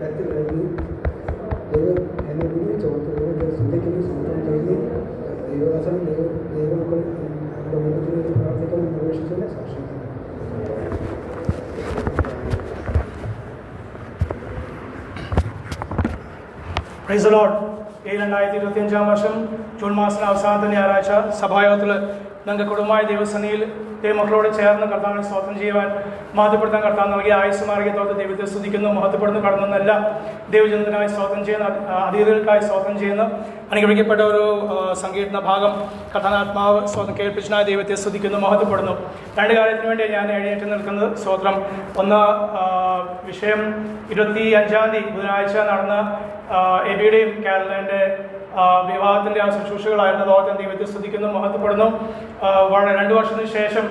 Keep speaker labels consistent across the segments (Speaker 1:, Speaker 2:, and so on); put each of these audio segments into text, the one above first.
Speaker 1: കഴിഞ്ഞ് ദൈവം എന്നെ കുഞ്ഞു ചോദിച്ചു ദൈവം ചിന്തയ്ക്ക് സ്വന്തം കഴിഞ്ഞ് ദൈവദാസനും ദൈവ ദൈവമക്കൾ നമ്മുടെ മുഖത്തിന് വേണ്ടി പ്രാർത്ഥിക്കണം അപേക്ഷിച്ചതിനെ സാക്ഷിക്കുന്നു
Speaker 2: പ്രൈസ് ലോഡ് ഈ രണ്ടായിരത്തി ഇരുപത്തി അഞ്ചാം വർഷം ജൂൺ മാസത്തിലെ അവസാനത്തെ ഞായറാഴ്ച സഭായോഗത്തിൽ നിങ്ങൾക്ക് കുടുംബമായ ദൈവസനയിൽ ദൈവമക്കളോട് ചേർന്ന് കർത്താവിനെ സ്തോത്രം ചെയ്യുവാൻ മാധ്യപ്പെടുത്താൻ കർത്താവ് നൽകിയ ആയുസ് തോത്ത് ദൈവത്തെ സ്തുതിക്കുന്നു മഹത്വപ്പെടുന്നു കടന്നെന്നല്ല ദൈവജനത്തിനായി സ്തോത്രം ചെയ്യുന്ന അതിഥികൾക്കായി സ്തോത്രം ചെയ്യുന്ന. അനുഗ്രഹിക്കപ്പെട്ട ഒരു സംഗീതന ഭാഗം കഥാനാത്മാവ് സ്തോത്രം കേൾപ്പിച്ചനായ ദൈവത്തെ സ്തുതിക്കുന്നു മഹത്വപ്പെടുന്നു. രണ്ട് കാര്യത്തിന് വേണ്ടി ഞാൻ എഴുന്നേറ്റ് നിൽക്കുന്നത് സ്തോത്രം. ഒന്ന് വിഷയം ഇരുപത്തി അഞ്ചാം തീയതി ബുധനാഴ്ച നടന്ന എബിയുടെയും കാരലിന്റെ വിവാഹത്തിന്റെ ആ ശുശ്രൂഷകളായിരുന്നു ലോകത്തെ ദൈവത്തെ സ്തുതിക്കുന്നു മഹത്വപ്പെടുന്നു. വളരെ രണ്ട് വർഷത്തിന് ശേഷം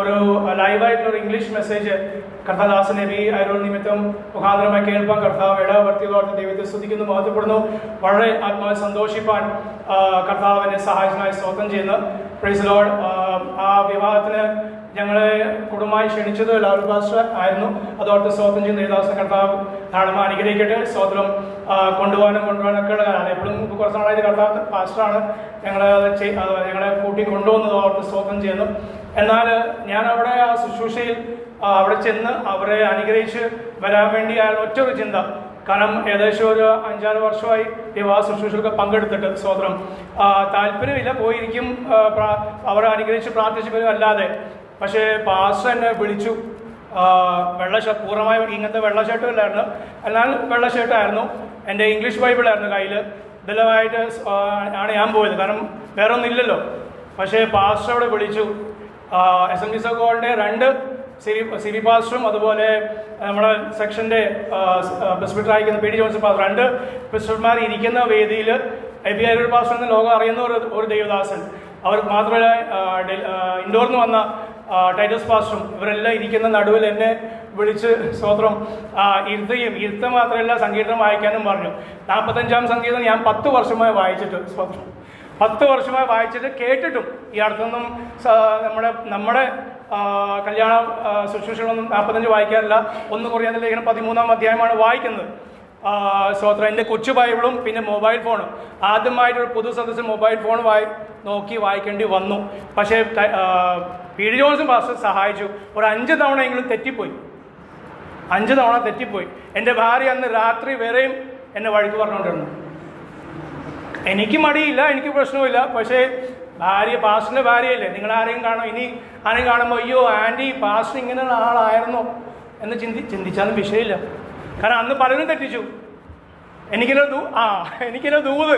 Speaker 2: ഒരു ലൈവായിട്ടുള്ള ഇംഗ്ലീഷ് മെസ്സേജ് കർത്താദാസ് നബി അരുൾ നിമിത്തം മുഖാന്തരമായി കേൾപ്പാൻ കർത്താവ് ഇടവർത്തിയതോടൊപ്പം ദൈവത്തെ സ്തുതിക്കുന്നു മഹത്വപ്പെടുന്നു. വളരെ ആത്മാവ് സന്തോഷിപ്പാൻ കർത്താവിനെ സഹായത്തിനായി സ്വാഗതം ചെയ്യുന്നു. പ്രൈസ് ലോഡ് ആ വിവാഹത്തിന് ഞങ്ങളെ കുടുംബമായി ക്ഷണിച്ചത് ലാൽ പാസ്റ്റർ ആയിരുന്നു. അതോടൊപ്പം സ്തോത്രം ചെയ്യുന്ന ദേവദാസൻ കർത്താവ് ധാരാളം അനുഗ്രഹിക്കട്ടെ. സ്വാതന്ത്ര്യം കൊണ്ടുപോകാനും കൊണ്ടുപോകാനൊക്കെ ഉള്ള കാര്യം എപ്പോഴും കുറച്ച് നാളായിട്ട് കർത്താവ് പാസ്റ്ററാണ്. ഞങ്ങളെ ഞങ്ങളെ കൂട്ടി കൊണ്ടുപോകുന്നത് ഓർത്ത് സ്വാതന്ത്ര്യം ചെയ്യുന്നു. എന്നാൽ ഞാൻ അവിടെ ആ ശുശ്രൂഷയിൽ അവിടെ ചെന്ന് അവരെ അനുഗ്രഹിച്ച് വരാൻ വേണ്ടി അയാൾ ഒറ്റ ഒരു ചിന്ത. കാരണം ഏകദേശം ഒരു അഞ്ചാറ് വർഷമായി വിവാഹ ശുശ്രൂഷകൾക്ക് പങ്കെടുത്തിട്ട് സ്വതന്ത്രം താല്പര്യമില്ല പോയിരിക്കും അവരെ അനുഗ്രഹിച്ച് പ്രാർത്ഥിച്ചു വരും അല്ലാതെ പക്ഷേ പാസ്റ്റർ എന്നെ വിളിച്ചു. വെള്ള ഷർട്ട് പൂർണമായി ഇങ്ങനത്തെ വെള്ള ഷർട്ടും ഇല്ലായിരുന്നു എന്നാൽ വെള്ള ഷർട്ടായിരുന്നു എന്റെ ഇംഗ്ലീഷ് ബൈബിളായിരുന്നു കയ്യിൽ ഇതെല്ലാമായിട്ട് സ്- ആണ് ഞാൻ പോയത്. കാരണം വേറെ ഒന്നുമില്ലല്ലോ പക്ഷേ പാസ്റ്റർ വിളിച്ചു. എസ് എം ഡി സോക്കോളിന്റെ രണ്ട് സിരി സിരി പാസ്റ്ററും അതുപോലെ നമ്മുടെ സെക്ഷന്റെ പ്രസിഡന്റ് ആയിരിക്കുന്ന പി ഡി ജോൺസൺ പാസ്റ്റർ രണ്ട് പ്രസിഡന്റ്മാർ ഇരിക്കുന്ന വേദിയിൽ എ ബി അരൂർ പാസ്റ്റർ എന്ന ലോകം അറിയുന്ന ഒരു ഒരു ദേവദാസൻ. അവർ മാത്രമല്ല ഇൻഡോറിൽ നിന്ന് വന്ന ടൈറ്റസ് പാസ്റ്ററും ഇവരെല്ലാം ഇരിക്കുന്ന നടുവിൽ എന്നെ വിളിച്ച് സ്തോത്രം. ഇരുത്തുകയും ഇരുത്ത മാത്രമല്ല സംഗീതം വായിക്കാനും പറഞ്ഞു. നാൽപ്പത്തഞ്ചാം സംഗീതം ഞാൻ പത്ത് വർഷമായി വായിച്ചിട്ട് സ്തോത്രം. പത്ത് വർഷമായി വായിച്ചിട്ട് കേട്ടിട്ടും ഈ അടുത്തൊന്നും നമ്മുടെ നമ്മുടെ കല്യാണ ശുശ്രൂഷകളൊന്നും നാൽപ്പത്തഞ്ച് വായിക്കാറില്ല. ഒന്ന് കുറയാതെ ഇങ്ങനെ പതിമൂന്നാം അധ്യായമാണ് വായിക്കുന്നത്. സ്തോത്രം എന്റെ കൊച്ചു ബൈബിളും പിന്നെ മൊബൈൽ ഫോണും. ആദ്യമായിട്ടൊരു പൊതു സദസ്സിൽ മൊബൈൽ ഫോൺ വായി നോക്കി വായിക്കേണ്ടി വന്നു. പക്ഷേ പീഡി ജോൺസും പാസ്റ്റർ സഹായിച്ചു. ഒരു അഞ്ച് തവണയെങ്കിലും തെറ്റിപ്പോയി. അഞ്ച് തവണ തെറ്റിപ്പോയി. എന്റെ ഭാര്യ അന്ന് രാത്രി വരെയും എന്നെ വഴുത്തു പറഞ്ഞുകൊണ്ടിരുന്നു. എനിക്ക് മടിയില്ല എനിക്ക് പ്രശ്നമില്ല പക്ഷേ ഭാര്യ പാസ്റ്ററിന്റെ ഭാര്യയല്ലേ. നിങ്ങൾ ആരെയും കാണും. ഇനി ആരെയും കാണുമ്പോൾ അയ്യോ ആന്റി പാസ്റ്റർ ഇങ്ങനെയുള്ള ആളായിരുന്നോ എന്ന് ചിന്തി ചിന്തിച്ചാലും വിഷയമില്ല. കാരണം അന്ന് പലരും തെറ്റിച്ചു. എനിക്കിലോ ദൂ ആ എനിക്കിലോ ദൂത്.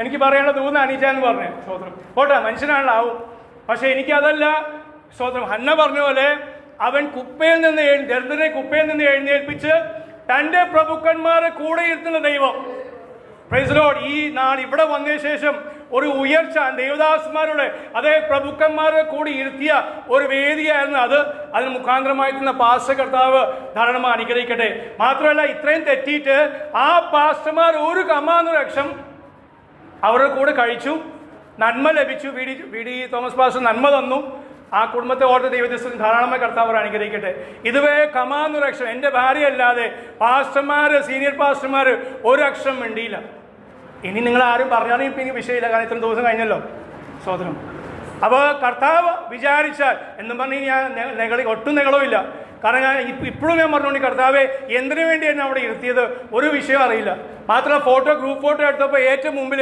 Speaker 2: എനിക്ക് പറയാനുള്ള ദൂത് അനീച്ചാന്ന് പറഞ്ഞു സ്വോത്രം പോട്ടെ മനുഷ്യനാണല്ലോ ആവും. പക്ഷെ എനിക്കതല്ല സ്വോത്രം ഹന്ന പറഞ്ഞ പോലെ അവൻ കുപ്പയിൽ നിന്ന് ദരിദ്രനെ കുപ്പയിൽ നിന്ന് എഴുന്നേൽപ്പിച്ച് തന്റെ പ്രഭുക്കന്മാരെ കൂടെ ഇരുത്തുന്ന ദൈവം. പ്രൈസ് ലോഡ് ഈ നാൾ ഇവിടെ വന്നതിന് ശേഷം ഒരു ഉയർച്ച ദേവദാസന്മാരുടെ അതേ പ്രഭുക്കന്മാരുടെ കൂടി ഇരുത്തിയ ഒരു വേദിയായിരുന്നു അത്. അതിന് മുഖാന്തരമായിട്ടുള്ള പാസ്റ്റർ കർത്താവ് ധാരണമായി അനുഗ്രഹിക്കട്ടെ. മാത്രമല്ല ഇത്രയും തെറ്റിയിട്ട് ആ പാസ്റ്റർമാർ ഒരു കമാന്ന് ലക്ഷം അവരുടെ കൂടെ കഴിച്ചു. നന്മ ലഭിച്ചു. V D V D Thomas pastor നന്മ തന്നു. ആ കുടുംബത്തെ ഓർത്ത് ദൈവദിവസം ധാരാളമായി കർത്താവർ അനുഗ്രഹിക്കട്ടെ. ഇതുവേ അക്ഷരം എന്റെ ഭാര്യ അല്ലാതെ പാസ്റ്റർമാർ സീനിയർ പാസ്റ്റർമാർ ഒരു അക്ഷരം മിണ്ടിയില്ല. ഇനി നിങ്ങൾ ആരും പറഞ്ഞാലും ഇപ്പം എനിക്ക് വിഷയമില്ല കാരണം ഇത്രയും ദിവസം കഴിഞ്ഞല്ലോ. സ്വാതന്ത്ര്യം അപ്പോൾ കർത്താവ് വിചാരിച്ചാൽ എന്നും പറഞ്ഞ് ഞാൻ നെകളി ഒട്ടും ഇല്ല കാരണം ഞാൻ ഇപ്പ- ഇപ്പോഴും ഞാൻ പറഞ്ഞുകൊണ്ട് കർത്താവെ എന്തിനു വേണ്ടി എന്നെ അവിടെ ഇരുത്തിയത്? ഒരു വിഷയം അറിയില്ല. മാത്രമല്ല ഫോട്ടോ ഗ്രൂപ്പ് ഫോട്ടോ എടുത്തപ്പോൾ ഏറ്റവും മുമ്പിൽ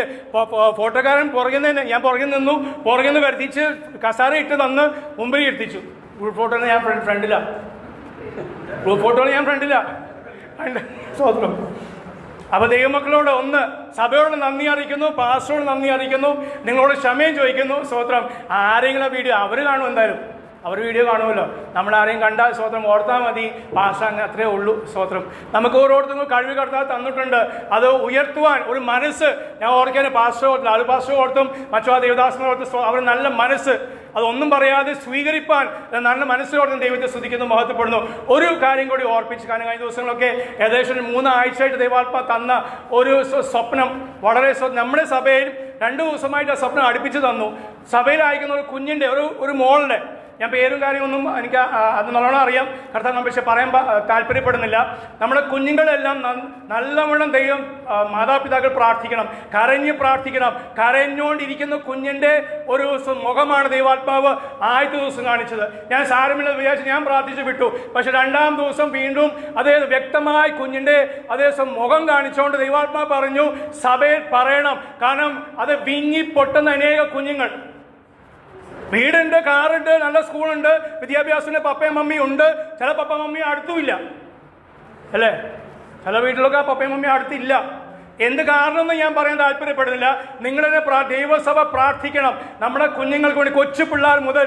Speaker 2: ഫോട്ടോക്കാരൻ പുറകിൽ നിന്ന് ഞാൻ പുറകിൽ നിന്നു പുറകിൽ നിന്ന് വരുത്തിച്ച് കസാര ഇട്ട് തന്ന് മുമ്പിൽ ഇരുത്തിച്ചു. ഗ്രൂപ്പ് ഫോട്ടോ ഞാൻ ഫ്രണ്ട് ഫ്രണ്ടിലാണ് ഗ്രൂപ്പ് ഫോട്ടോ ഞാൻ ഫ്രണ്ടിലാണ് സ്വതന്ത്രം അപ്പൊ ദൈവമക്കളോട് ഒന്ന് സഭയോട് നന്ദി അറിയിക്കുന്നു പാസ്റ്ററോട് നന്ദി അറിയിക്കുന്നു നിങ്ങളോട് ക്ഷമയും ചോദിക്കുന്നു. സ്തോത്രം ആരെങ്കിലും വീഡിയോ അവർ കാണും എന്തായാലും അവർ വീഡിയോ കാണുമല്ലോ. നമ്മൾ ആരെയും കണ്ടാൽ സ്വോത്രം ഓർത്താൽ മതി. അങ്ങനെ അത്രേ ഉള്ളൂ സ്വോത്രം നമുക്ക് ഓരോരുത്തർക്കും കഴിവ് കടത്താൻ തന്നിട്ടുണ്ട്. അത് ഉയർത്തുവാൻ ഒരു മനസ്സ്. ഞാൻ ഓർക്കാൻ പാസ്റ്റർ ഓർത്തില്ല. അത് പാസ്റ്റർ ഓർത്തും മറ്റോ ആ ദേവദാസനെ ഓർത്ത് അവർ നല്ല മനസ്സ്. അതൊന്നും പറയാതെ സ്വീകരിപ്പാൻ നല്ല മനസ്സിലോർത്തും ദൈവത്തെ സ്തുതിക്കുന്നു മഹത്വപ്പെടുന്നു. ഒരു കാര്യം കൂടി ഓർപ്പിച്ച് കാരണം കഴിഞ്ഞ ദിവസങ്ങളൊക്കെ ഏകദേശം മൂന്നാഴ്ചയായിട്ട് ദൈവാത്മ തന്ന ഒരു സ്വപ്നം. വളരെ നമ്മുടെ സഭയിൽ രണ്ട് ദിവസമായിട്ട് ആ സ്വപ്നം അടുപ്പിച്ച് തന്നു. സഭയിൽ സഭയിലായിരിക്കുന്ന ഒരു കുഞ്ഞിന്റെ ഒരു ഒരു മോളുടെ ഞാൻ പേരും കാര്യമൊന്നും എനിക്ക് അത് നല്ലോണം അറിയാം. കർത്താവ് നമ്മൾ പക്ഷെ പറയാൻ താല്പര്യപ്പെടുന്നില്ല. നമ്മുടെ കുഞ്ഞുങ്ങളെല്ലാം നല്ലവണ്ണം ദൈവം മാതാപിതാക്കൾ പ്രാർത്ഥിക്കണം. കരഞ്ഞ് പ്രാർത്ഥിക്കണം. കരഞ്ഞുകൊണ്ടിരിക്കുന്ന കുഞ്ഞിന്റെ ഒരു ദിവസം മുഖമാണ് ദൈവാത്മാവ് ആദ്യത്തെ ദിവസം കാണിച്ചത്. ഞാൻ സാരമില്ലെന്ന് വിചാരിച്ച് ഞാൻ പ്രാർത്ഥിച്ച് വിട്ടു. പക്ഷെ രണ്ടാം ദിവസം വീണ്ടും അതേ വ്യക്തമായി കുഞ്ഞിന്റെ അതേ മുഖം കാണിച്ചുകൊണ്ട് ദൈവാത്മാവ് പറഞ്ഞു സഭയിൽ പറയണം. കാരണം അത് വിങ്ങി പൊട്ടുന്ന അനേക കുഞ്ഞുങ്ങൾ. വീടുണ്ട് കാറുണ്ട് നല്ല സ്കൂളുണ്ട് വിദ്യാഭ്യാസത്തിന് പപ്പയും മമ്മിയും ഉണ്ട്. ചില പപ്പ മമ്മി അടുത്തുമില്ല അല്ലേ? ചില വീട്ടിലൊക്കെ പപ്പയും മമ്മി അടുത്തില്ല. എന്ത് കാരണമെന്ന് ഞാൻ പറയാൻ താല്പര്യപ്പെടുന്നില്ല. നിങ്ങളുടെ പ്രാ ദൈവസഭ പ്രാർത്ഥിക്കണം. നമ്മുടെ കുഞ്ഞുങ്ങൾക്ക് വേണ്ടി കൊച്ചു പിള്ളേർ മുതൽ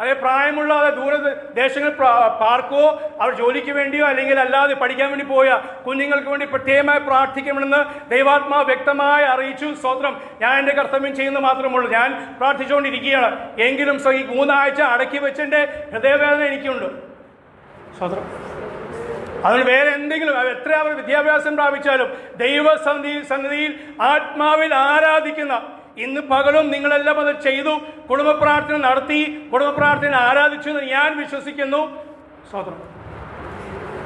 Speaker 2: അതേ പ്രായമുള്ള അതായത് ദൂര ദേശങ്ങളിൽ പ്രാ- പാർക്കോ അവർ ജോലിക്ക് വേണ്ടിയോ അല്ലെങ്കിൽ അല്ലാതെ പഠിക്കാൻ വേണ്ടി പോയ കുഞ്ഞുങ്ങൾക്ക് വേണ്ടി പ്രത്യേകമായി പ്രാർത്ഥിക്കണമെന്ന് ദൈവാത്മാവ് വ്യക്തമായി അറിയിച്ചു. സ്തോത്രം. ഞാൻ എന്റെ കർത്തവ്യം ചെയ്യുന്ന മാത്രമുള്ളൂ. ഞാൻ പ്രാർത്ഥിച്ചുകൊണ്ടിരിക്കുകയാണ്. എങ്കിലും ഈ മൂന്നാഴ്ച അടക്കി വെച്ചെന്റെ ഹൃദയവേദന എനിക്കുണ്ട്. സ്തോത്രം. അതുകൊണ്ട് വേറെ എന്തെങ്കിലും എത്ര അവർ വിദ്യാഭ്യാസം പ്രാപിച്ചാലും ദൈവസന്ധി സന്നിധിയിൽ ആത്മാവിൽ ആരാധിക്കുന്ന ഇന്ന് പകലും നിങ്ങളെല്ലാം അത് ചെയ്തു കുടുംബ പ്രാർത്ഥന നടത്തി കുടുംബ പ്രാർത്ഥന ആരാധിച്ചു എന്ന് ഞാൻ വിശ്വസിക്കുന്നു. സ്വതന്ത്രം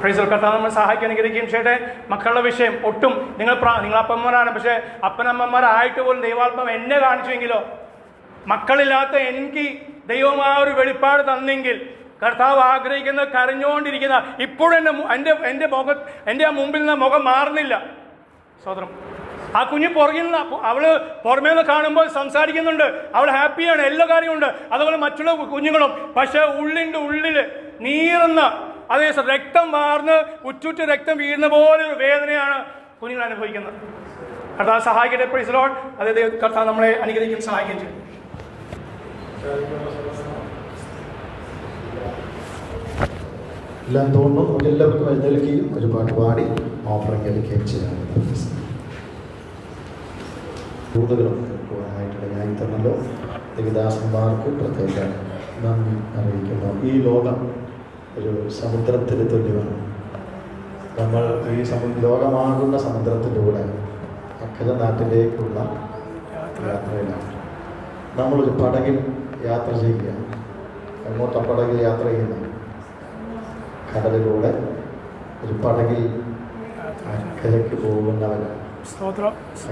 Speaker 2: പ്രൈസൽ കർത്താവ് നമ്മൾ സഹായിക്കാൻ അനുഗ്രഹിക്കുകയും ചെയ്യട്ടെ. മക്കളുടെ വിഷയം ഒട്ടും നിങ്ങൾ നിങ്ങൾ അപ്പന്മാരാണ് പക്ഷേ അപ്പനമ്മമാരായിട്ട് പോലും ദൈവാത്മാവ് എന്നെ കാണിച്ചുവെങ്കിലോ? മക്കളില്ലാത്ത എനിക്ക് ദൈവം ആ ഒരു വെളിപ്പാട് തന്നെങ്കിൽ കർത്താവ് ആഗ്രഹിക്കുന്ന കരഞ്ഞുകൊണ്ടിരിക്കുന്ന ഇപ്പോഴും എന്റെ എന്റെ എന്റെ മുഖ എന്റെ ആ മുമ്പിൽ നിന്ന് മുഖം മാറുന്നില്ല. സ്വതന്ത്രം ആ കുഞ്ഞ് പുറകിൽ നിന്ന് അവൾ പുറമേ നിന്ന് കാണുമ്പോൾ സംസാരിക്കുന്നുണ്ട്. അവൾ ഹാപ്പിയാണ്. എല്ലാ കാര്യമുണ്ട്. അതുപോലെ മറ്റുള്ള കുഞ്ഞുങ്ങളും. പക്ഷെ ഉള്ളിന്റെ ഉള്ളിൽ നീറുന്ന അതേ രക്തം വാർന്ന് ഉറ്റുറ്റ് രക്തം വീഴുന്ന പോലെ ഒരു വേദനയാണ് കുഞ്ഞുങ്ങൾ അനുഭവിക്കുന്നത്. കർത്താവ് സഹായിക്കട്ടെ. പ്രൈസലോൺ അതായത് കർത്താവ് നമ്മളെ അനുഗ്രഹിക്കും സഹായിക്കും
Speaker 3: എല്ലാം തോന്നുന്നു. എല്ലാവർക്കും എഴുന്നേൽക്കുകയും ഒരു പാട്ട് പാടി ഓഫറിംഗ് എടുക്കുകയും ചെയ്യാം. കൂടുതലും കേൾക്കുവാനായിട്ടുള്ള ഞാൻ തന്നല്ലോ. ദേവിദാസന്മാർക്ക് പ്രത്യേക നന്ദി അറിയിക്കുന്നു. ഈ ലോകം ഒരു സമുദ്രത്തിന് തുല്യമാണ്. നമ്മൾ ഈ സമു ലോകമാകുന്ന സമുദ്രത്തിലൂടെ അക്കര നാട്ടിലേക്കുള്ള യാത്രയിലാണ്. നമ്മളൊരു പടകിൽ യാത്ര ചെയ്യുക. എങ്ങോട്ട പടകിൽ യാത്ര ചെയ്യുന്നു കടലിലൂടെ ഒരു പടകിൽ അക്കരയ്ക്ക് പോകുന്നവരാണ്.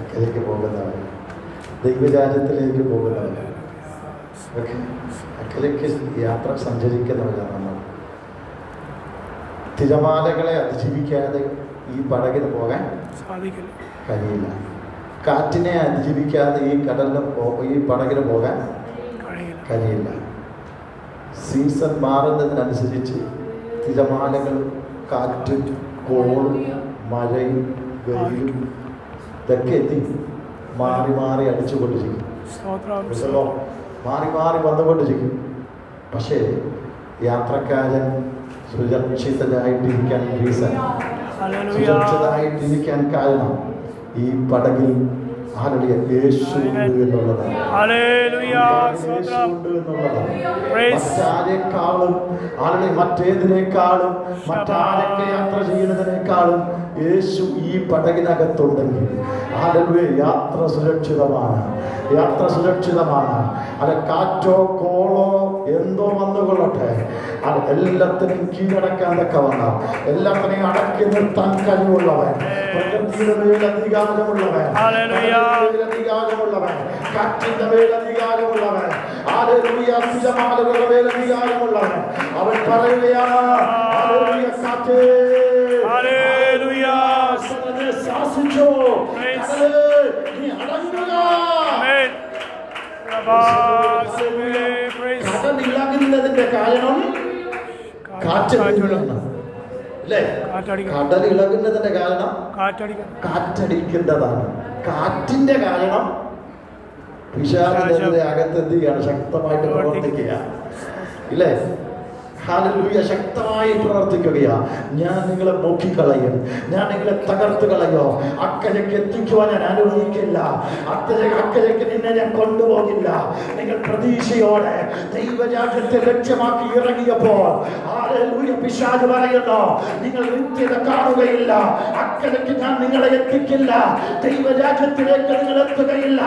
Speaker 3: അക്കരയ്ക്ക് പോകുന്നവരാണ്. ദൈവരാജ്യത്തിലേക്ക് പോകുന്നവരാണ്. ഓക്കെ യാത്ര സഞ്ചരിക്കുന്നവരാണ് നമ്മൾ തിരമാലകളെ അതിജീവിക്കാതെ ഈ പടകിന് പോകാൻ
Speaker 2: സാധിക്കില്ല.
Speaker 3: കഴിയില്ല. കാറ്റിനെ അതിജീവിക്കാതെ ഈ കടലിന് ഈ പടകിന് പോകാൻ
Speaker 2: കഴിയില്ല.
Speaker 3: സീസൺ മാറുന്നതിനനുസരിച്ച് തിരമാലകൾ കാറ്റും കോളും മഴയും വെയിലും ഇതൊക്കെ എത്തി. മാറി മാറി അടിച്ചുകൊണ്ടിരിക്കും? മാറി മാറി വന്നുകൊണ്ടിരിക്കും. പക്ഷേ യാത്രക്കാരൻ സുരക്ഷിതനായിട്ടിരിക്കാൻ റീസൺ സുരക്ഷിതരായിട്ടിരിക്കാൻ കാരണം ഈ പടകിൽ എന്നുള്ളതാണ്. യേശുണ്ട് എന്നുള്ളതാണ്. മറ്റാരെക്കാളും ആരുടെ മറ്റേതിനേക്കാളും മറ്റാരൊക്കെ യാത്ര ചെയ്യുന്നതിനേക്കാളും യേശു ഈ പടകിനകത്തുണ്ടെങ്കിൽ ആരുടെ യാത്ര സുരക്ഷിതമാണ്. യാത്ര സുരക്ഷിതമാണ്. അല്ലെ കാറ്റോ കോളോ എന്തോ വന്നുകൊള്ളട്ടെ. അത് എല്ലാത്തിനും കീഴടക്കാൻ തക്കവണ്ണം എല്ലാത്തിനെയും അടക്കി നിർത്താൻ കഴിവുള്ളവൻ. പ്രകൃതിയുടെ മേൽ അധികാരമുള്ളവൻ. അധികാരമുള്ളവൻ. കാറ്റിന്റെ മേൽ അധികാരമുള്ളവൻ. തിരമാലകളുടെ മേൽ അധികാരമുള്ളവൻ. അവൻ പറയുകയാണ് കാറ്റേ. ശാസിച്ചോ. നീ അടങ്ങുക.
Speaker 2: പ്രൈസ്
Speaker 3: ഇളകുന്നതിന്റെ കാരണം കാറ്റ്
Speaker 2: കാറ്റുള്ള
Speaker 3: അല്ലേ? കടൽ ഇളകുന്നതിന്റെ കാരണം കാറ്റടിക്കുന്നതാണ് കാറ്റിന്റെ കാരണം പിശാചിന്റെ അകത്തെത്തുകയാണ് ശക്തമായിട്ട് പ്രവർത്തിക്കുക. ഇല്ലേ? ഹാലലൂയ ശക്തമായി പ്രവർത്തിക്കുകയാ ഞാൻ നിങ്ങളെ നോക്കിക്കളയും ഞാൻ നിങ്ങളെ തകർത്ത് കളയോ. അക്കരയ്ക്ക് എത്തിക്കുവാൻ ഞാൻ അനുവദിക്കില്ല അക്കരെ അക്കരയ്ക്ക് നിന്നെ ഞാൻ കൊണ്ടുപോകില്ല. നിങ്ങൾ പ്രതീക്ഷയോടെ ദൈവരാജ്യത്തെ ലക്ഷ്യമാക്കി ഇറങ്ങിയപ്പോൾ ഹാലലൂയ പിശാജ് പറയുന്നു നിങ്ങൾ നിത്യത കാണുകയില്ല. അക്കരയ്ക്ക് ഞാൻ നിങ്ങളെ എത്തിക്കില്ല. ദൈവരാജ്യത്തിലേക്ക് നിങ്ങൾ എത്തുകയില്ല.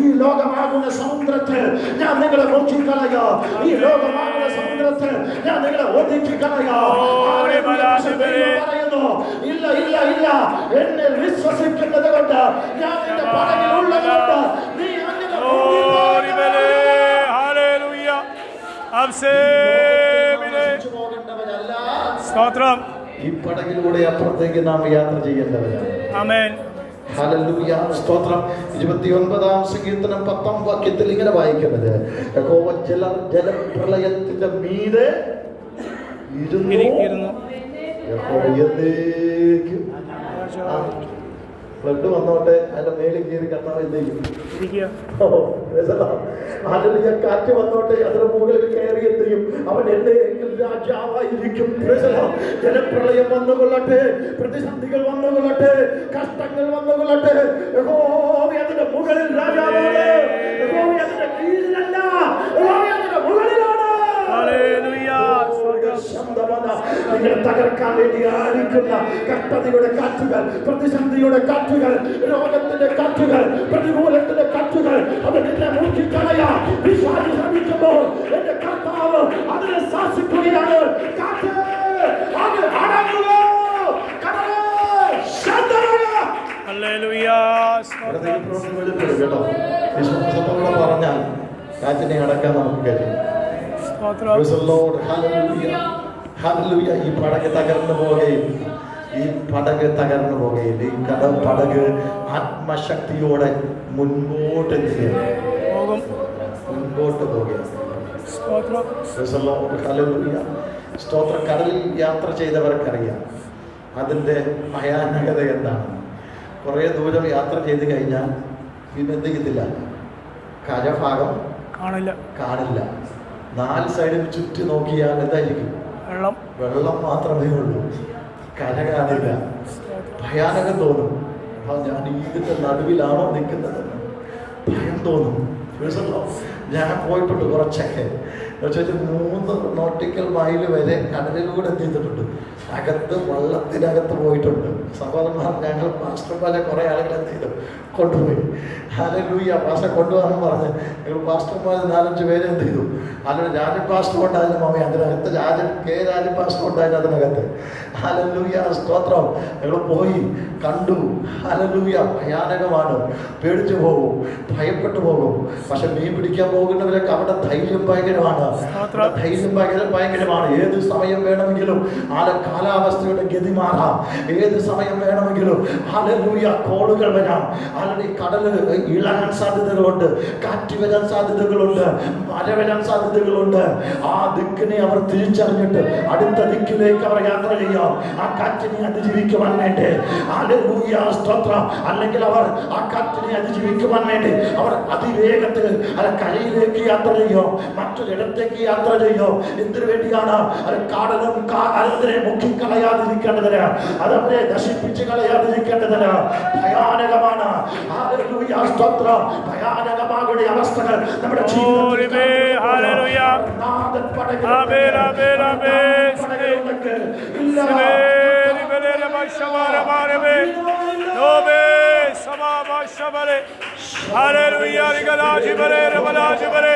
Speaker 3: ഈ ലോകമാകുന്ന സമുദ്രത്തിൽ ഞാൻ നിങ്ങളെ നോക്കിക്കളയോ ഈ ലോകമാകുന്ന സമുദ്രത്തിൽ ഞാൻ നിങ്ങളെ
Speaker 2: ഓടിച്ചു
Speaker 3: പറയുന്നു ഇല്ല ഇല്ല ഇല്ല. എന്നെ വിശ്വസിക്കുന്നത് കൊണ്ട് ഞാൻ നിന്റെ പടകിൽ കൊണ്ട് നീ
Speaker 2: സ്തോത്രം.
Speaker 3: ഈ പടകിലൂടെ അപ്പുറത്തേക്ക് നാം യാത്ര ചെയ്യേണ്ടവരാണ്.
Speaker 2: ആമേൻ.
Speaker 3: സ്തോത്രം. ഇരുപത്തിയൊൻപതാം സങ്കീർത്തനം പത്താം വാക്യത്തിൽ ഇങ്ങനെ വായിക്കുന്നത്. യഹോവ ജല ജലപ്രളയത്തിന്റെ മീതെ ഇരുന്നു. ബ്ലഡ് വന്നോട്ടെ. അതിന്റെ മേളിൽ കയറി കർത്താവ് അതിന് കാറ്റ് വന്നോട്ടെ. അതിന്റെ മുകളിൽ കയറി എന്ത് അവൻ എന്നെയെങ്കിൽ രാജാവായിരിക്കും. ജനപ്രളയം വന്നുകൊള്ളട്ടെ പ്രതിസന്ധികൾ വന്നുകൊള്ളട്ടെ കഷ്ടങ്ങൾ വന്നുകൊള്ളട്ടെ. അതിന്റെ മുകളിൽ രാജാവാണ്. അതിന്റെ കീഴിലല്ല. അതിന്റെ മുകളിലാണ്. നിങ്ങൾ തകർക്കാൻ വേണ്ടി ആയിരിക്കുന്ന കഷ്ടതയുടെ കാറ്റുകൾ പ്രതിസന്ധിയുടെ കാറ്റുകൾ രോഗത്തിന്റെ കാറ്റുകൾ പ്രതികൂലത്തിന്റെ കാറ്റുകൾ അത് നിന്നെ മൂക്കിക്കളയാ വിശ്വാസം ശ്രമിക്കുമ്പോൾ കർത്താവ് അതിനെ ശാസിക്കുകയാണ്. കാറ്റ് അത് അടങ്ങുക. പറഞ്ഞാൽ കാറ്റിനെ അടക്കാൻ നമുക്ക് കഴിയും. ഈ പടക് തകർന്നു പോകുകയും ഈ പടക് തകർന്നു പോകുകയില്ല ഈ കട പടക് ആത്മശക്തിയോടെ മുൻപോട്ട് മുൻപോട്ട് പോകുകയാണ്
Speaker 2: സ്തോത്രം.
Speaker 3: കടലിൽ യാത്ര ചെയ്തവർക്കറിയാം. അതിന്റെ ഭയാനകത എന്താണ്? കുറേ ദൂരം യാത്ര ചെയ്ത് കഴിഞ്ഞാൽ പിന്നെ എന്ത് ചെയ്യത്തില്ല? കരഭാഗം
Speaker 2: കാണില്ല.
Speaker 3: കാണില്ല നാല് സൈഡിൽ ചുറ്റി നോക്കിയാൽ എന്തായിരിക്കും?
Speaker 2: വെള്ളം.
Speaker 3: വെള്ളം മാത്രമേ ഉള്ളൂ. കര കാണില്ല. ഭയാനകം തോന്നും. അപ്പോൾ ഞാൻ ഇതിന്റെ നടുവിലാണോ നിൽക്കുന്നത്? ഭയം തോന്നും. ഞാൻ പോയിട്ടുണ്ട് കുറച്ചൊക്കെ. എന്നുവെച്ചാൽ മൂന്ന് നോട്ടിക്കൽ മൈൽ വരെ കടലിലൂടെ എന്ത് ചെയ്തിട്ടുണ്ട്? അകത്ത് വള്ളത്തിനകത്ത് പോയിട്ടുണ്ട്. സഹോദരന്മാർ ഞങ്ങൾ മാസ്റ്റർമാരെ കുറേ ആളുകൾ എന്ത് ചെയ്തു? കൊണ്ടുപോയി. ഹലലൂയ പാസ്റ്റർ കൊണ്ടുപോകാൻ പറഞ്ഞ് ഞങ്ങൾ പാസ്റ്റർമാർ നാലഞ്ച് പേര് എന്ത് ചെയ്തു? അല്ലെങ്കിൽ രാജൻ പാസ്റ്റർ ഉണ്ടായിരുന്നു മമ്മി. അതിനകത്ത് രാജൻ കെ രാജൻ പാസ്റ്റർ ഉണ്ടായിരുന്നു അതിനകത്ത്. ഹലലൂയ സ്തോത്രം. ഞങ്ങൾ പോയി കണ്ടു. ഹലലൂയ ഭയാനകമാണ്. പേടിച്ചു പോകും ഭയപ്പെട്ടു പോകും. പക്ഷെ മീൻ പിടിക്കാൻ പോകുന്നവരൊക്കെ അവിടെ ധൈര്യം ഭയങ്കരമാണ്. ധൈര്യം ഭയങ്കര ഭയങ്കരമാണ്. ഏത് സമയം വേണമെങ്കിലും ആല കാലാവസ്ഥയുടെ ഗതി മാറാം. ഏത് സമയം വേണമെങ്കിലും ഹലലൂയ കോളുകൾ വരാം. ആളുടെ കടൽ ഇളകാൻ സാധ്യതകളുണ്ട്. കാറ്റ് വരാൻ സാധ്യതകളുണ്ട്. മഴ വരാൻ സാധ്യതകളുണ്ട്. ആ ദിക്കിനെ അവർ തിരിച്ചറിഞ്ഞിട്ട് അടുത്ത ദിക്കിലേക്ക് അവർ യാത്ര ചെയ്യാം. ആ കാറ്റിനെ അതിജീവിക്കുവാൻ വേണ്ടി. സ്തോത്രം. അല്ലെങ്കിൽ അവർ ആ കാറ്റിനെ അതിജീവിക്കുവാൻ വേണ്ടി അവർ അതിവേഗത്തിൽ അല്ല കരയിലേക്ക് യാത്ര ചെയ്യോ? മറ്റൊരിടത്തേക്ക് യാത്ര ചെയ്യോ? എന്തിനു വേണ്ടിയാണ് അത് കാടലും കാലത്തിനെ മുക്കിക്കളയാതിരിക്കേണ്ടതിന് അതവരെ നശിപ്പിച്ച് കളയാതിരിക്കേണ്ടതിന് ഭയാനകമാണ്. സ്തോത്രം. ഭയാനകമാകുന്ന അവസ്ഥകൾ നമ്മുടെ
Speaker 2: Glory be. Hallelujah.
Speaker 3: നാഥൻ പടകിൽ
Speaker 2: ആമേൻ, ആമേൻ, ആമേൻ.
Speaker 3: പടകിലുണ്ടെങ്കിൽ ഇല്ല
Speaker 2: Sibeli bele reba shabara barebe. Nobe sababa shabare. Hallelujah. Rigala jibare rebala jibare.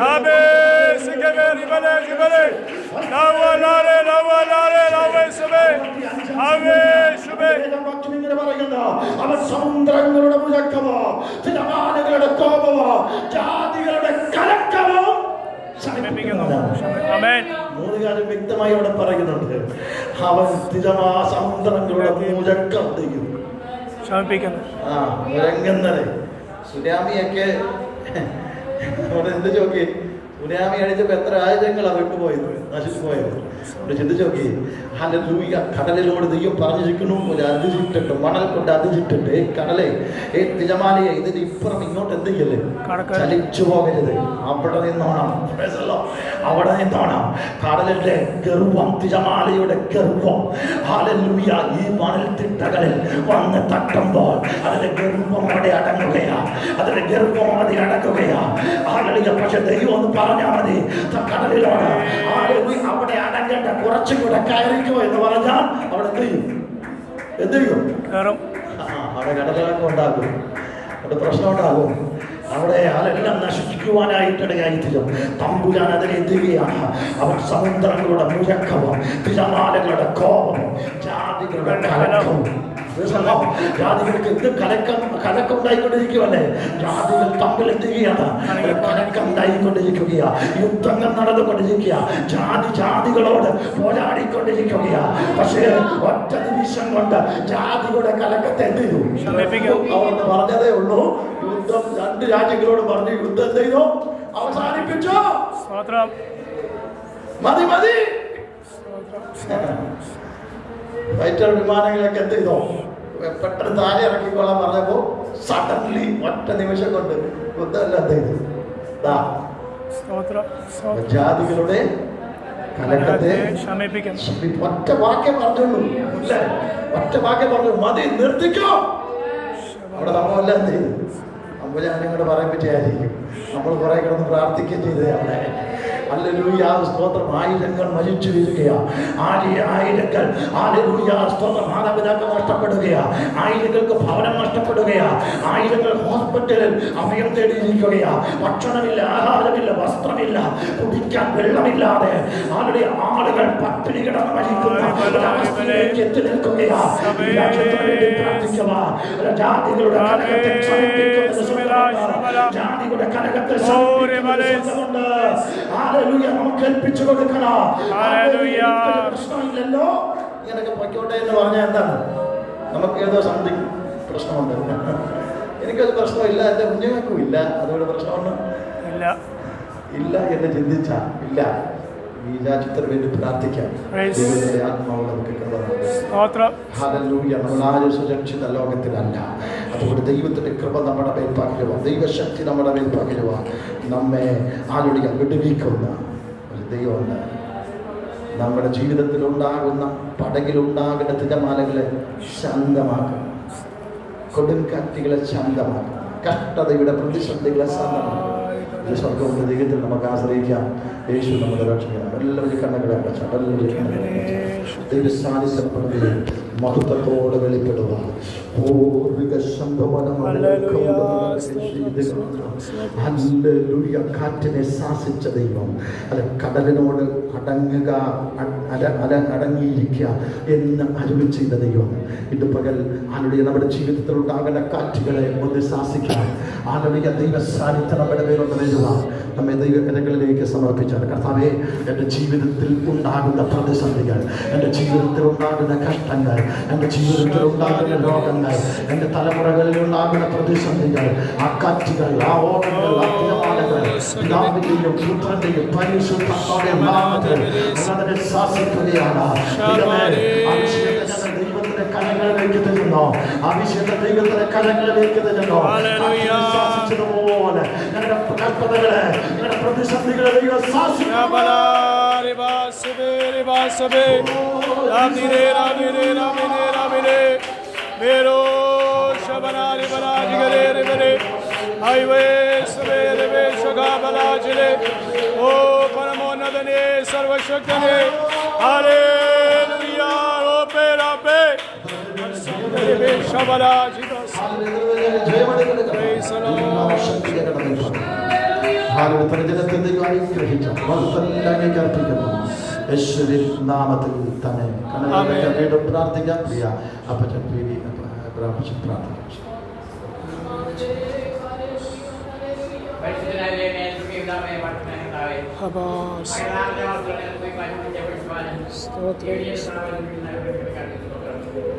Speaker 2: Nabe sikebe ribale jibare. Lawa lare lawa lare lawe sube. Ave
Speaker 3: പറയുന്നു അവൻ സമുദ്രങ്ങളുടെ മുഴക്കമോ തിരമാലകളുടെ കോപമോ ജാതികളുടെ കലക്കമോ മൂന്ന് കാര്യം വ്യക്തമായി അവിടെ പറയുന്നുണ്ട്. അവൻ സ്ഥിരമാ സമുദ്രങ്ങളുടെ മുഴക്കം ചെയ്യും
Speaker 2: ശമിപ്പിക്കുന്നു.
Speaker 3: ആ മുഴങ്ങുന്നത് സുനാമിയൊക്കെ അവിടെ എന്ത് ചോക്കി സുനാമി അടിച്ചപ്പോൾ എത്ര ആയുധങ്ങളാ വിട്ടുപോയത്? നശിച്ചു പോയത് അവിടെ ചിന്തിച്ചു നോക്കി. ഹല്ലേലൂയ. കടലിലൂടെ ദൈവം പറഞ്ഞിരിക്കുന്നു ഒരു അതിചിട്ടുണ്ട് മണൽ കൊണ്ട് അതിചിട്ടുണ്ട് ഏ കടലെ ഏ തിരമാലയെ ഇതിന് ഇപ്പുറം ഇങ്ങോട്ട് എന്ത് ചെയ്യല്ലേ
Speaker 2: കടക്കരുത്.
Speaker 3: ചലിച്ചു പോകരുത് അവിടെ നിന്നോണം. അവിടെ നിന്നാണ് കടലിന്റെ ഗർവം തിരമാലയുടെ ഗർവം. ഹാലലൂയ ഈ മണൽ തിട്ടകളിൽ വന്ന് തട്ടുമ്പോൾ അതിന്റെ ഗർവം അവിടെ അടങ്ങുകയാ. അതിന്റെ ഗർവം അവിടെ അടങ്ങുകയാ. ഹാലലിയ പക്ഷെ ദൈവം ഒന്ന് പറഞ്ഞാൽ മതി കടലിലാണ്. അവിടെ അടങ്ങേണ്ട കുറച്ചും കൂടെ കയറിക്കോ എന്ന് പറഞ്ഞാൽ അവിടെ എന്ത് ചെയ്യും? എന്ത് ചെയ്യും? അവിടെ കടലിളക്കം ഉണ്ടാകും. അവിടെ പ്രശ്നം ഉണ്ടാകും. അവിടെ അതെല്ലാം നശിക്കുവാനായിട്ടിടയായി തീരും തമ്പുരാൻ അതിനെ എതിരുകയാണ്. അവൻ സമുദ്രങ്ങളുടെ മുഴക്കവും തിരമാലകളുടെ കോപവും ജാതികളുടെ കലക്കവും? ജാതികൾക്ക് എന്ത് കലക്കം കലക്കം ഉണ്ടായിക്കൊണ്ടിരിക്കുകയല്ലേ ജാതികൾ തമ്മിൽ എന്ത് ചെയ്യാണ് കലക്കം ഉണ്ടായിക്കൊണ്ടിരിക്കുക യുദ്ധങ്ങൾ നടന്നുകൊണ്ടിരിക്കുക ജാതി ജാതികളോട് പോരാടിക്കൊണ്ടിരിക്കുക പക്ഷേ ഒറ്റ നിമിഷം കൊണ്ട് ജാതിയുടെ കലക്കത്തെ എന്ത് ചെയ്തു. അവർ പറഞ്ഞതേ ഉള്ളൂ യുദ്ധം രണ്ട് രാജ്യങ്ങളോട് പറഞ്ഞു യുദ്ധം എന്ത് ചെയ്തു. അവസാനിപ്പിച്ചു. മതി മതി. ഫൈറ്റർ വിമാനങ്ങളൊക്കെ എന്ത് ചെയ്തോ? പെട്ടെന്ന് താഴെ ഇറക്കിക്കോളാൻ പറഞ്ഞപ്പോ സഡൻലി ഒറ്റ നിമിഷം കൊണ്ട് യുദ്ധമല്ല എന്ത് ചെയ്തു? ജാതികളുടെ കലക്കത്തെ ഒറ്റ വാക്യം പറഞ്ഞുള്ളൂ. ഒറ്റ വാക്യം പറഞ്ഞു മതി നിർത്തിക്കോ. അവിടെ നമ്മളെല്ലാം എന്ത് ചെയ്തു? നമ്മൾ പറയാൻ പറ്റിയായിരിക്കും നമ്മൾ കുറെ കിടന്ന് പ്രാർത്ഥിക്കുകയും ചെയ്തത് അവിടെ സ്തോത്രം. ആയിരങ്ങൾ മരിച്ചു വീഴുകയാ. ആയിര ആയിരങ്ങൾ. ആലൂയ സ്തോത്രം. മാതാപിതാക്കൾ നഷ്ടപ്പെടുകയാ. ആയിരങ്ങൾക്ക് ഭവനം നഷ്ടപ്പെടുകയാ. ആയിരങ്ങൾ ഹോസ്പിറ്റലിൽ അഭയം തേടിയിരിക്കുകയാ. ഭക്ഷണമില്ല ആഹാരമില്ല വസ്ത്രമില്ല കുടിക്കാൻ വെള്ളമില്ലാതെ ആളുടെ ആളുകൾ പട്ടിണി കിടന്ന് മരിക്കുന്ന ഒരവസ്ഥയിലേക്ക് എത്തി നിൽക്കുകയാ. ജാതികളുടെ കലകത്തെ. ജാതികളുടെ കലകത്തെ. നമുക്ക് ഏൽപ്പിച്ചു കൊടുക്കണം? പ്രശ്നമില്ലല്ലോ. ഇങ്ങനൊക്കെ പൊയ്ക്കോട്ടെ എന്ന് പറഞ്ഞാൽ എന്താണ്? നമുക്ക് ഏതോ സംതിങ് പ്രശ്നമുണ്ട്. എനിക്കത് പ്രശ്നമില്ല എന്റെ കുഞ്ഞുങ്ങൾക്കും ഇല്ല. അതുകൊണ്ട് പ്രശ്നമുണ്ട്?
Speaker 2: ഇല്ല.
Speaker 3: ഇല്ല എന്ന് ചിന്തിച്ച ഇല്ല. ഈ രാജ്യത്തിന് വേണ്ടി പ്രാർത്ഥിക്കാം.
Speaker 2: Praise.
Speaker 3: ദൈവത്തിന്റെ ആത്മാവ് നമുക്ക് ഹല്ലേലൂയ നമ്മൾ ആരും സുരക്ഷിത ലോകത്തിലല്ല. അതുകൊണ്ട് ദൈവത്തിന്റെ കൃപ നമ്മുടെ മേൽ പകരുവാൻ ദൈവശക്തി നമ്മുടെ മേൽ പകരുവാൻ. നമ്മെ ആലോചിക്കാൻ വിടുവിക്കുന്ന ഒരു ദൈവമുണ്ട്. നമ്മുടെ ജീവിതത്തിൽ ഉണ്ടാകുന്ന പടകിലുണ്ടാകുന്ന തിരമാലകളെ ശാന്തമാക്കും. കൊടുങ്കാറ്റുകളെ ശാന്തമാക്കും. കഷ്ടതയുടെ പ്രതിസന്ധികളെ ശാന്തമാക്കും. ഈ ദൈവത്തിൽ നമുക്ക് ആശ്രയിക്കാം. യേശു നമ്മുടെ രക്ഷകനാണ്. എല്ലാവരും കണ്ണുകളെ അടച്ചാൽ എല്ലാവരും കണ്ണുകളെ ദൈവ മഹത്വത്തോടെ സംഭവനങ്ങളെ കാറ്റിനെ ശാസിച്ച ദൈവം. അല്ല കടലിനോട് അടങ്ങുക അല അല അടങ്ങിയിരിക്കുക എന്ന് അരുളി ചെയ്ത ദൈവം. ഇത് പകൽ ആലുടിയ നമ്മുടെ ജീവിതത്തിൽ കാറ്റുകളെ ഒന്ന് ശാസിക്കാം ആലുടിയ ദൈവ സാന്നിധ്യം നമ്മുടെ മേലൊന്ന് നമ്മെ ദൈവകരങ്ങളിലേക്ക് സമർപ്പിച്ചാൽ കർത്താവെ എന്റെ ജീവിതത്തിൽ ഉണ്ടാകുന്ന പ്രതിസന്ധികൾ എന്റെ ജീവിതത്തിൽ ഉണ്ടാകുന്ന കഷ്ടങ്ങൾ എന്റെ ജീവിതത്തിൽ ഉണ്ടാകുന്ന രോഗങ്ങൾ എന്റെ തലമുറകളിൽ ഉണ്ടാകുന്ന പ്രതിസന്ധികൾ ആ കാറ്റുകൾ ആ ഓട്ടങ്ങൾ ആ തിരമാലകൾ പിതാവിന്റെയും പുത്രന്റെയും പരിശുദ്ധത്തോടെയും നാമത്തിൽ അതിനെ ശാസിക്കുകയാണ് ദൈവമേ, ആ വിഷയത്തെ ഞങ്ങൾ ദൈവത്തിന്റെ കരങ്ങളിലേക്ക് തരുന്നു ആ വിഷയത്തെ ദൈവത്തിന്റെ കരങ്ങളിലേക്ക് തരുന്നു
Speaker 2: ഹല്ലേലൂയ.
Speaker 3: ആ ശാസിച്ചതുപോലെ ഞങ്ങളുടെ കൽപ്പനകളെ ഞങ്ങളുടെ പ്രതിസന്ധികളെ ദൈവം ശാസിക്കുന്നു
Speaker 2: Rabala, riba, sebe, riba, sebe. Ramire, ramire, ramire, ramire. Vero, shabana, ribala,
Speaker 3: ദൈവം അനുഗ്രഹിച്ച വർത്തനയിലേക്ക് അർപ്പിക്കുന്നു യേശുവിൻ നാമത്തിൽ തന്നെ കണ്ണുകളൊക്കെ. വീണ്ടും പ്രാർത്ഥിക്കാം പ്രിയ അപ്പച്ചൻ പി വി അപ്പച്ചൻ പ്രാർത്ഥിക്കാം
Speaker 2: stotram.
Speaker 4: സ്തോത്രം